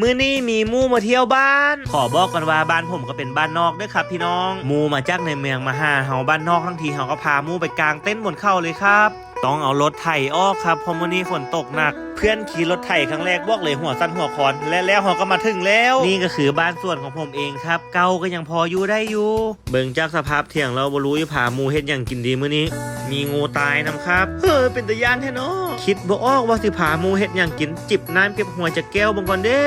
มื้อนี้มีมู่มาเที่ยวบ้าน ขอบอกกันว่าบ้านผมก็เป็นบ้านนอกด้วยครับ พี่น้อง มู่มาจากในเมืองมาหาเฮาบ้านนอกทั้งทีเฮาก็พามู่ไปกลางเต้นบนเขาเลยครับ ต้องเอารถไถออกครับเพราะมื้อนี้ฝนตกหนัก เพื่อนขี่รถไถครั้งแรกบอกเลยหัวสั้นหัวคอนและแล้วเราก็มาถึงแล้ว นี่ก็คือบ้านส่วนของผมเองครับ เก่าก็ยังพออยู่ได้อยู่เบิ่งจากสภาพเที่ยงเราบ่รู้จะพาหมูเฮ็ดหยังกินดีมื้อนี้ มีงูตายนำครับเฮ้ยเป็นตะยานแท้เนาะคิดบ่ออกว่าสิพาหมูเฮ็ดหยังกินจิบน้ำเก็บหัวจากแก้วบังก่อนเด้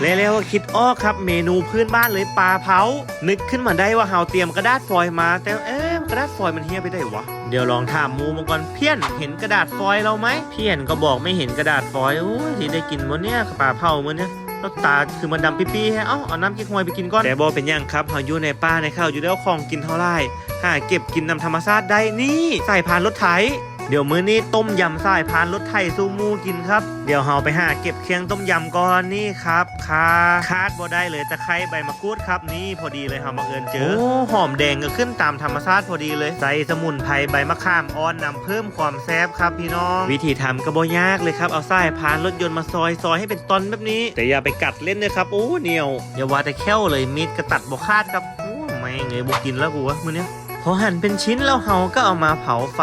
แล้วๆก็คิดออกครับ เมนูพื้นบ้านเลยปลาเผา นึกขึ้นมาได้ว่าเฮาเตรียมกระดาษฟอยล์มาแต่เอ๊ะ กระดาษฟอยล์มันเฮียไปได้วะ เดี๋ยวลองถามหมูมังกรเพี้ยนเห็นกระดาษฟอยล์เราไหมเพี้ยนก็บอกไม่เห็นกระดาษฟอยล์โอ้ยที่ได้กินวันเนี้ยปลาเผามื้อเนี้ยแล้วตาคือมันดำปี้ๆให้เอ้าเอาน้ำกิ๊กฮวยไปกินก่อนแต่บอเป็นหยังครับเฮาอยู่ในป่าในข้าวอยู่แล้วของกินเท่าไรหาเก็บกินนำธรรมชาติได้นี่ใส่พานรถไถ เดี๋ยวมื้อนี้ต้มยำสายพานรถไถซูมูกินครับ เดี๋ยวเฮาไปหาเก็บเครื่องต้มยำก่อนนี่ครับคาคาดบ่ได้เลยตะไคร้ใบมะกรูดครับนี่พอดีเลยเฮาบังเอิญเจอโอ้หอมแดงก็ขึ้นตามธรรมชาติพอดีเลยใส่สมุนไพรใบมะขามอ่อนนำเพิ่มความแซ่บครับพี่น้อง วิธีทำก็บ่ยากเลยครับเอาสายพานรถยนต์มาซอยซอยให้เป็นตอนแบบนี้ แต่อย่าไปกัดเล่นเลยครับโอ้เหนียวอย่าว่าแต่แค่วเลยมีดกระตัดบ่คาดครับโอ้ไม่งเลยบ่กินแล้วกูวะมื้อเนี้ย พอหั่นเป็นชิ้นแล้วเฮาก็เอามาเผาไฟ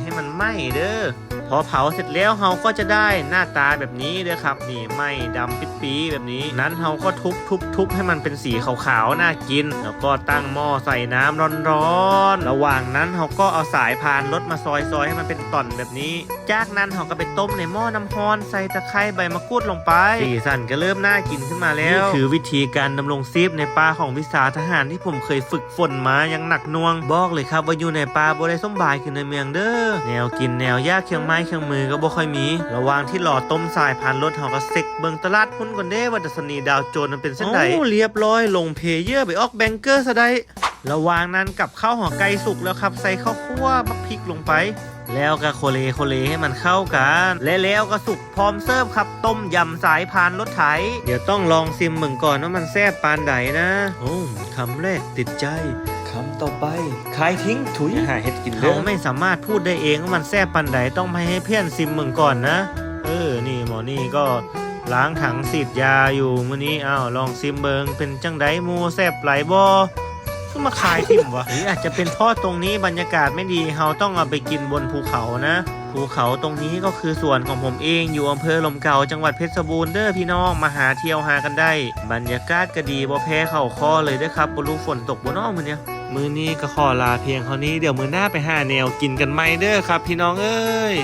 ให้มันไหม้เด้อ พอเผาเสร็จแล้วเฮาก็จะได้หน้าตาแบบนี้เด้อครับ นี่ไหมดำปิดปีแบบนี้ นั้นเฮาก็ทุบทุบทุบให้มันเป็นสีขาวๆน่ากิน แล้วก็ตั้งหม้อใส่น้ำร้อนๆระหว่างนั้นเฮาก็เอาสายพานรถมาซอยๆให้มันเป็นต่อนแบบนี้ จากนั้นเฮาก็ไปต้มในหม้อน้ำร้อนใส่ตะไคร้ใบมะกรูดลงไปสีสันก็เริ่มน่ากินขึ้นมาแล้วนี่คือวิธีการดำรงชีพในป่าของวิสาทหารที่ผมเคยฝึกฝนมาอย่างหนักหน่วงบอกเลยครับว่าอยู่ในป่าบ่ได้สมบายขึ้นในเมืองเด้อแนวกินแนวยากเครื่องม้เครื่องมือก็บ่ค่อยมี ระหว่างที่รอต้มสายพานรถเฮาก็เซ็กเบิ่งตลาดหุ้นก่อนเด้ว่าดัชนีดาวโจนส์มันเป็นเส้นใดโอ้เรียบร้อยลงเพเยอร์ไปออกแบงเกอร์ซะได้ระหว่างนั้นกับข้าวห่อไก่สุกแล้วครับใส่ข้าวคั่วบักพริกลงไป แล้วก็โคเลโคเลให้มันเข้ากัน และแล้วก็สุกพร้อมเสิร์ฟครับ ต้มยำสายพานรถไถ เดี๋ยวต้องลองซิมมึงก่อนว่ามันแซ่บปานใดนะ โอ้คำแรกติดใจ คำต่อไปขายทิ้งถุยหาเห็ดกินเขาไม่สามารถพูดได้เองว่ามันแซ่บปันใดต้องไปให้เพื่อนซิมมึงก่อนนะ เออ นี่หมอนี่ก็ล้างถังสีดยาอยู่มื้อนี้อ้าวลองซิมเบิงเป็นจังไดหมูแซ่บไหลบ่ขึ้นมาขายทิมวะ หรืออาจจะเป็นเพราะตรงนี้บรรยากาศไม่ดีเฮาต้องเอาไปกินบนภูเขานะ ภูเขาตรงนี้ก็คือส่วนของผมเองอยู่อำเภอลมเก่าจังหวัดเพชรบูรณ์เด้อพี่น้องมาหาเที่ยวหากันได้ บรรยากาศก็ดีบ่แพ้เข่าข้อเลยเด้อครับบ่รู้ฝนตกบ่เน้อมื้อเนี้ย มื้อนี้ก็ขอลาเพียงเท่านี้เดี๋ยวมื้อหน้าไปหาแนวกินกันใหม่เด้อครับ พี่น้องเอ้ย